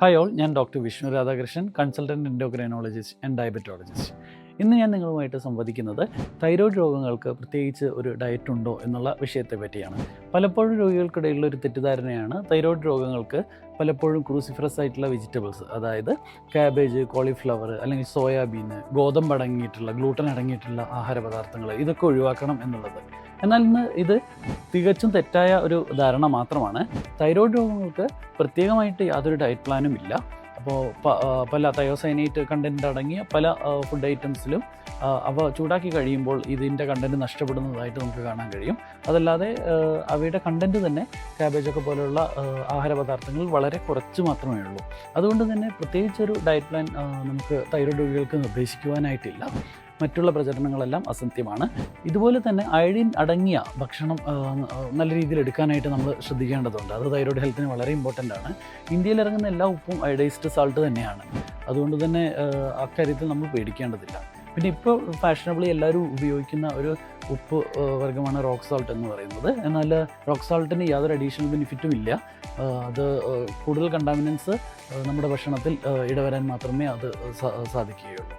Hi all ഞാൻ doctor Vishnu Radhakrishnan consultant endocrinologist and diabetologist ഇന്ന് ഞാൻ നിങ്ങളുമായിട്ട് സംവദിക്കുന്നത് തൈറോയ്ഡ് രോഗങ്ങൾക്ക് പ്രത്യേകിച്ച് ഒരു ഡയറ്റ് ഉണ്ടോ എന്നുള്ള വിഷയത്തെ പറ്റിയാണ്. പലപ്പോഴും രോഗികൾക്കിടയിലുള്ള ഒരു തെറ്റിദ്ധാരണയാണ് തൈറോയ്ഡ് രോഗങ്ങൾക്ക് പലപ്പോഴും ക്രൂസിഫറസ് ആയിട്ടുള്ള വെജിറ്റബിൾസ് അതായത് കാബേജ് കോളിഫ്ലവർ അല്ലെങ്കിൽ സോയാബീൻ ഗോതമ്പ് അടങ്ങിയിട്ടുള്ള ഗ്ലൂട്ടൻ അടങ്ങിയിട്ടുള്ള ആഹാര പദാർത്ഥങ്ങൾ ഇതൊക്കെ ഒഴിവാക്കണം എന്നുള്ളത്. എന്നാൽ ഇന്ന് ഇത് തികച്ചും തെറ്റായ ഒരു ധാരണ മാത്രമാണ്. തൈറോയ്ഡ് രോഗങ്ങൾക്ക് പ്രത്യേകമായിട്ട് യാതൊരു ഡയറ്റ് പ്ലാനും ഇല്ല. അപ്പോൾ പല തയോസൈനേറ്റ് കണ്ടന്റ് അടങ്ങിയ പല ഫുഡ് ഐറ്റംസിലും അവ ചൂടാക്കി കഴിയുമ്പോൾ ഇതിന്റെ കണ്ടന്റ് നഷ്ടപ്പെടുന്നതായിട്ട് നമുക്ക് കാണാൻ കഴിയും. അതല്ലാതെ അവയുടെ കണ്ടന്റ് തന്നെ ക്യാബേജൊക്കെ പോലെയുള്ള ആഹാര പദാർത്ഥങ്ങൾ വളരെ കുറച്ച് മാത്രമേ ഉള്ളൂ. അതുകൊണ്ട് തന്നെ പ്രത്യേകിച്ചൊരു ഡയറ്റ് പ്ലാൻ നമുക്ക് തൈറോയ്ഡ് രോഗികൾക്ക് നിർദ്ദേശിക്കുവാനായിട്ടില്ല. മറ്റുള്ള പ്രചരണങ്ങളെല്ലാം അസത്യമാണ്. ഇതുപോലെ തന്നെ അയഡിൻ അടങ്ങിയ ഭക്ഷണം നല്ല രീതിയിൽ എടുക്കാനായിട്ട് നമ്മൾ ശ്രദ്ധിക്കേണ്ടതുണ്ട്. അത് തൈറോയ്ഡ് ഹെൽത്തിന് വളരെ ഇമ്പോർട്ടന്റ് ആണ്. ഇന്ത്യയിൽ ഇറങ്ങുന്ന എല്ലാ ഉപ്പും അയഡൈസ്ഡ് സാൾട്ട് തന്നെയാണ്. അതുകൊണ്ട് തന്നെ അക്കാര്യത്തിൽ നമ്മൾ പേടിക്കേണ്ടതില്ല. പിന്നെ ഇപ്പോൾ ഫാഷനബിളി എല്ലാവരും ഉപയോഗിക്കുന്ന ഒരു ഉപ്പ് വർഗമാണ് റോക്ക് സാൾട്ട് എന്ന് പറയുന്നത്. എന്നാൽ റോക്ക് സാൾട്ടിന് യാതൊരു അഡീഷണൽ ബെനിഫിറ്റും ഇല്ല. അത് കൂടുതൽ കണ്ടാമിനൻസ് നമ്മുടെ ഭക്ഷണത്തിൽ ഇടവരാൻ മാത്രമേ അത് സാധിക്കുകയുള്ളൂ.